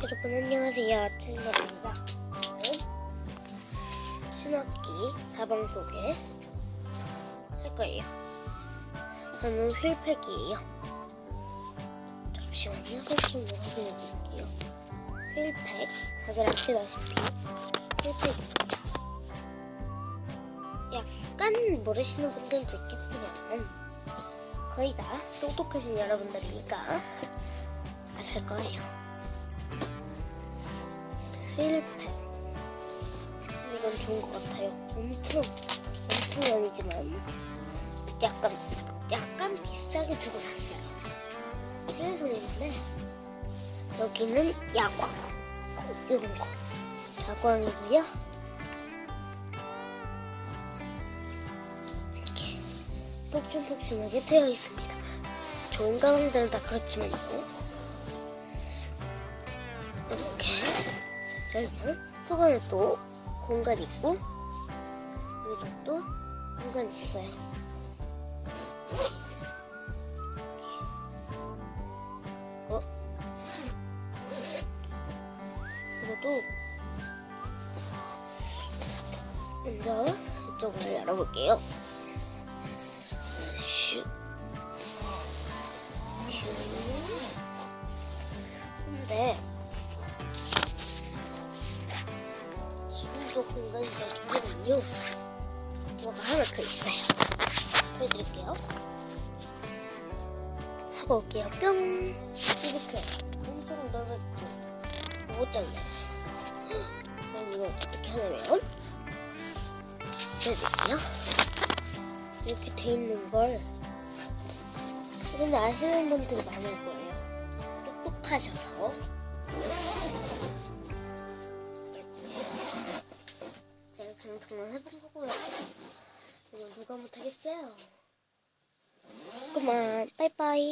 여러분 안녕하세요. 친구입니다. 오늘은 신학기 가방 소개 할 거예요. 저는 휠팩이에요. 잠시만요. 설정을 확인해 드릴게요. 휠팩. 다들 아시다시피 휠팩입니다. 약간 모르시는 분들도 있겠지만 거의 다 똑똑하신 여러분들이니까 아실 거예요 휠팩 이건 좋은 것 같아요. 엄청 엄청 아니지만 약간 약간 비싸게 주고 샀어요. 해외성인데 여기는 야광. 이런 거. 야광이고요. 이렇게 폭신폭신하게 되어 있습니다. 좋은 가방들은 다 그렇지만요 이렇게 열면 속안에 또 공간 있고 여기도 또 공간 있어요. 어? 이것도 먼저 이쪽으로 열어볼게요. 슉. 슉. 공간이 되거든요. 뭐가 하나 더 있어요. 보여드릴게요. 하고 올게요. 뿅! 이렇게 엄청 넓었죠? 못 잘라요. 그럼 이거 어떻게 하냐면 보여드릴게요. 이렇게 돼 있는 걸 근데 아시는 분들이 많을 거예요. 똑똑하셔서 정말 해본 거고요. 이거 누가 못하겠어요. 그만, 빠이빠이.